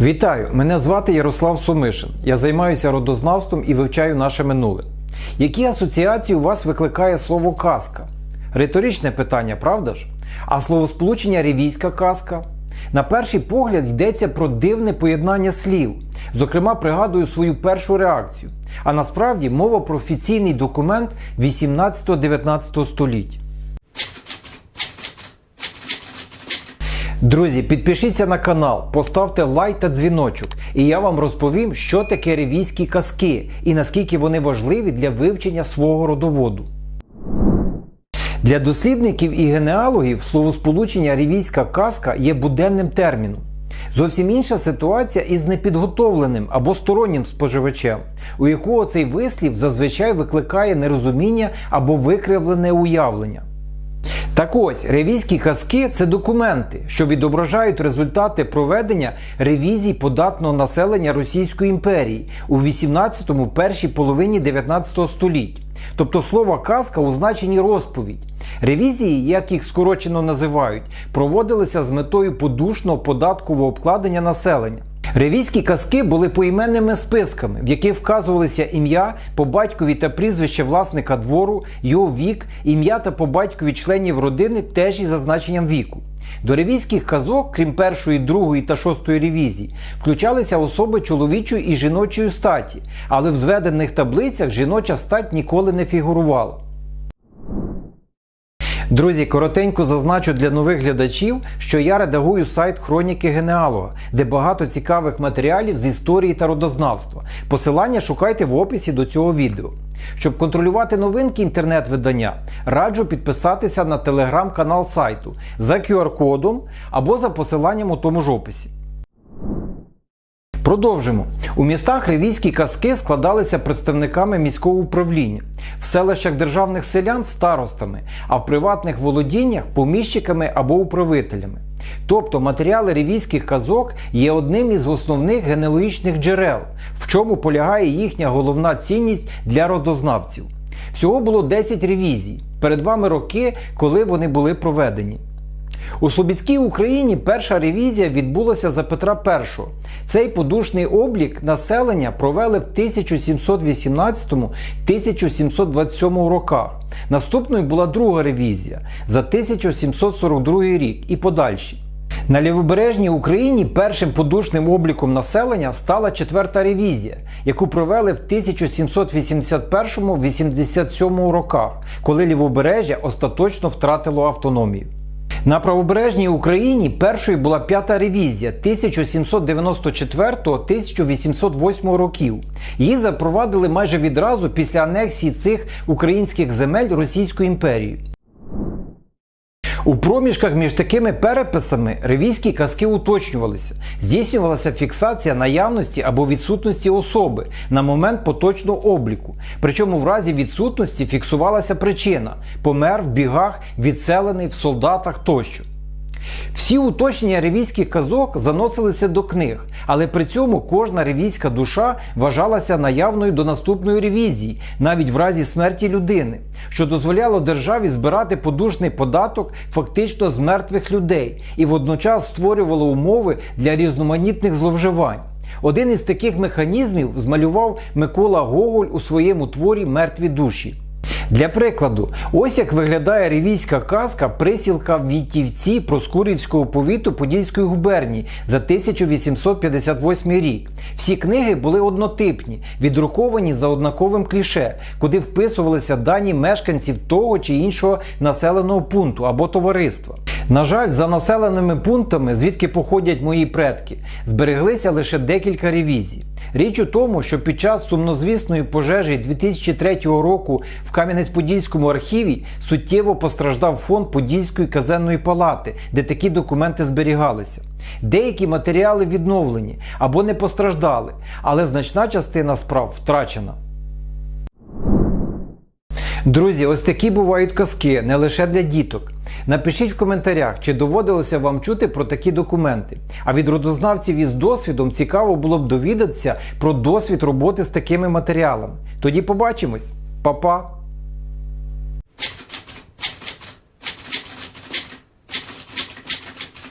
Вітаю! Мене звати Ярослав Сумишин. Я займаюся родознавством і вивчаю наше минуле. Які асоціації у вас викликає слово казка? Риторичне питання, правда ж? А словосполучення ревійська казка? На перший погляд йдеться про дивне поєднання слів. Зокрема, пригадую свою першу реакцію. А насправді мова про офіційний документ 18-19 століть. Друзі, підпишіться на канал, поставте лайк та дзвіночок, і я вам розповім, що таке ревійські казки і наскільки вони важливі для вивчення свого родоводу. Для дослідників і генеалогів словосполучення ревійська казка є буденним терміном. Зовсім інша ситуація із непідготовленим або стороннім споживачем, у якого цей вислів зазвичай викликає нерозуміння або викривлене уявлення. Так ось, ревізійські казки це документи, що відображають результати проведення ревізій податного населення Російської імперії у 18-му першій половині 19 століття. Тобто слово казка у значенні розповідь. Ревізії, як їх скорочено називають, проводилися з метою подушного податкового обкладення населення. Ревізькі казки були поіменними списками, в яких вказувалися ім'я по батькові та прізвище власника двору, його вік, ім'я та по батькові членів родини теж із зазначенням віку. До ревізьких казок, крім першої, другої та шостої ревізій, включалися особи чоловічої і жіночої статі, але в зведених таблицях жіноча стать ніколи не фігурувала. Друзі, коротенько зазначу для нових глядачів, що я редагую сайт Хроніки Генеалога, де багато цікавих матеріалів з історії та родознавства. Посилання шукайте в описі до цього відео. Щоб контролювати новинки інтернет-видання, раджу підписатися на телеграм-канал сайту за QR-кодом або за посиланням у тому ж описі. Продовжимо. У містах ревізькі казки складалися представниками міського управління, в селищах державних селян старостами, а в приватних володіннях поміщиками або управителями. Тобто матеріали ревізьких казок є одним із основних генеалогічних джерел, в чому полягає їхня головна цінність для родознавців. Всього було 10 ревізій. Перед вами роки, коли вони були проведені. У Слобідській Україні перша ревізія відбулася за Петра І. Цей подушний облік населення провели в 1718-1727 роках. Наступною була друга ревізія за 1742 рік і подальші. На лівобережній Україні першим подушним обліком населення стала четверта ревізія, яку провели в 1781-87 роках, коли лівобережжя остаточно втратило автономію. На правобережній Україні першою була п'ята ревізія 1794-1808 років. Її запровадили майже відразу після анексії цих українських земель Російською імперією. У проміжках між такими переписами ревізькі казки уточнювалися, здійснювалася фіксація наявності або відсутності особи на момент поточного обліку. Причому в разі відсутності фіксувалася причина помер в бігах, відселений в солдатах тощо. Всі уточнення ревізьких казок заносилися до книг, але при цьому кожна ревізька душа вважалася наявною до наступної ревізії, навіть в разі смерті людини, що дозволяло державі збирати подушний податок фактично з мертвих людей і водночас створювало умови для різноманітних зловживань. Один із таких механізмів змалював Микола Гоголь у своєму творі Мертві душі. Для прикладу, ось як виглядає ревійська казка присілка Вітівці Проскурівського повіту Подільської губернії за 1858 рік. Всі книги були однотипні, віддруковані за однаковим кліше, куди вписувалися дані мешканців того чи іншого населеного пункту або товариства. На жаль, за населеними пунктами, звідки походять мої предки, збереглися лише декілька ревізій. Річ у тому, що під час сумнозвісної пожежі 2003 року в Кам'янець-Подільському архіві суттєво постраждав фонд Подільської казенної палати, де такі документи зберігалися. Деякі матеріали відновлені або не постраждали, але значна частина справ втрачена. Друзі, ось такі бувають казки не лише для діток. Напишіть в коментарях, чи доводилося вам чути про такі документи. А від родознавців із досвідом цікаво було б довідатися про досвід роботи з такими матеріалами. Тоді побачимось, Па-па!